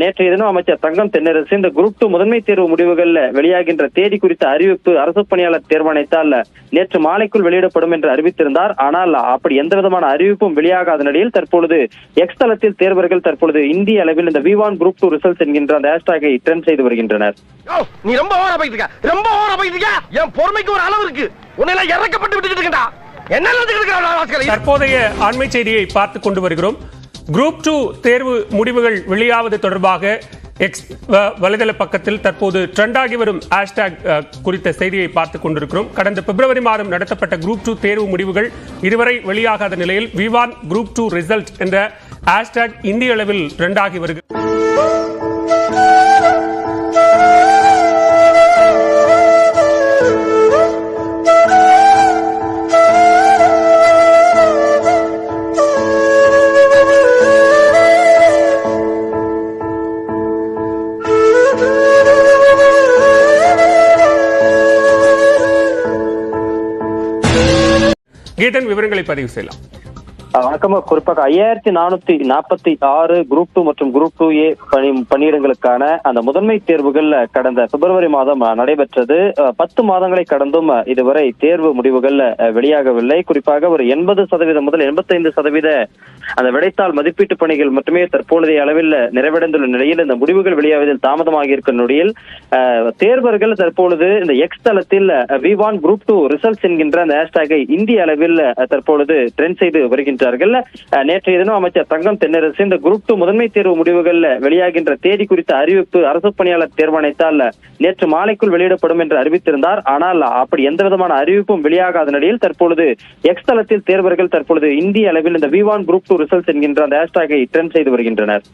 நேற்றைய தினம் அமைச்சர் தங்கம் தென்னரசு இந்த குரூப் டூ முதன்மை தேர்வு முடிவுகள் வெளியாகின்ற தேதி குறித்த அறிவிப்பு அரசு பணியாளர் தேர்வாணையத்தால் நேற்று மாலைக்குள் வெளியிடப்படும் என்று அறிவித்திருந்தார். ஆனால் அப்படி எந்த விதமான அறிவிப்பும் வெளியாகாத நிலையில் தற்பொழுது எக்ஸ் தளத்தில் தேர்வர்கள் தற்பொழுது இந்திய அளவில் இந்த விவான் குரூப் டூ ரிசல்ட்ஸ் என்கின்ற அந்த ஹேஷ்டாகை ட்ரெண்ட் செய்து வருகின்றனர். நீ ரொம்ப போயிட்டு இருக்க ரொம்ப போயிட்டு இருக்க என் பொறுமைக்கு ஒரு அளவு இருக்கு. உன்னை இறக்கப்பட்டு விட்டுக்கிட்டு இருக்கா என்ன தற்போதைய அண்மை செய்தியை பார்த்து கொண்டு வருகிறோம். குரூப் டூ தேர்வு முடிவுகள் வெளியாவது தொடர்பாக எக்ஸ் வலைதள பக்கத்தில் தற்போது ட்ரெண்ட் ஆகி வரும் ஹேஷ்டாக் குறித்த செய்தியை பார்த்து கொண்டிருக்கிறோம். கடந்த பிப்ரவரி மாதம் நடத்தப்பட்ட குரூப் டூ தேர்வு முடிவுகள் இதுவரை வெளியாகாத நிலையில் விவான் குரூப் டூ ரிசல்ட் என்ற ஹேஷ்டாக் இந்திய அளவில் ட்ரெண்ட் ஆகி வருகிறது. கீதன் விவரங்களை பதிவு செய்யலாம். வணக்கம் குறிப்பாக ஐயாயிரத்தி நானூத்தி நாற்பத்தி ஆறு குரூப் டூ மற்றும் குரூப் டூ ஏ பணி பணியிடங்களுக்கான அந்த முதன்மை தேர்வுகள் கடந்த பிப்ரவரி மாதம் நடைபெற்றது. பத்து மாதங்களை கடந்தும் இதுவரை தேர்வு முடிவுகள் வெளியாகவில்லை. குறிப்பாக ஒரு எண்பது சதவீதம் முதல் எண்பத்தைந்து சதவீத அந்த விடைத்தாள் மதிப்பீட்டு பணிகள் மட்டுமே தற்பொழுதைய அளவில் நிறைவடைந்துள்ள நிலையில் இந்த முடிவுகள் வெளியாவதில் தாமதமாகி இருக்கும் நிலையில் தேர்வர்கள் தற்பொழுது இந்த எக்ஸ் தளத்தில் we want group two results என்கின்ற அந்த ஹேஷ்டாகை இந்திய அளவில் தற்பொழுது ட்ரெண்ட் செய்து வருகின்றார்கள் அஹ், நேற்றைய தினம் அமைச்சர் தங்கம் தென்னரசு இந்த குரூப் டூ முதன்மை தேர்வு முடிவுகள் வெளியாகின்ற தேதி குறித்த அறிவிப்பு அரசு பணியாளர் தேர்வாணையத்தால் நேற்று மாலைக்குள் வெளியிடப்படும் என்று அறிவித்திருந்தார். ஆனால் அப்படி எந்த விதமான அறிவிப்பும் வெளியாகாத நிலையில் தற்பொழுது எக்ஸ் தளத்தில் தேர்வர்கள் தற்பொழுது இந்திய அளவில் இந்த விவான் குரூப் டூ ரிசல்ட் என்கின்ற அந்த ஹேஷ்டாகை ட்ரெண்ட் செய்து வருகின்றனர்.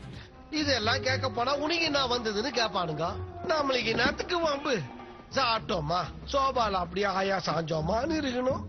இதெல்லாம் கேட்க போனா உனக்கு நான் வந்ததுன்னு கேட்பானுங்க. நம்மளுக்கு நேரத்துக்கு வம்பு. சாப்பிட்டோமா? சோபால அப்படியே ஆயா சாஞ்சோமான்னு இருக்கணும்.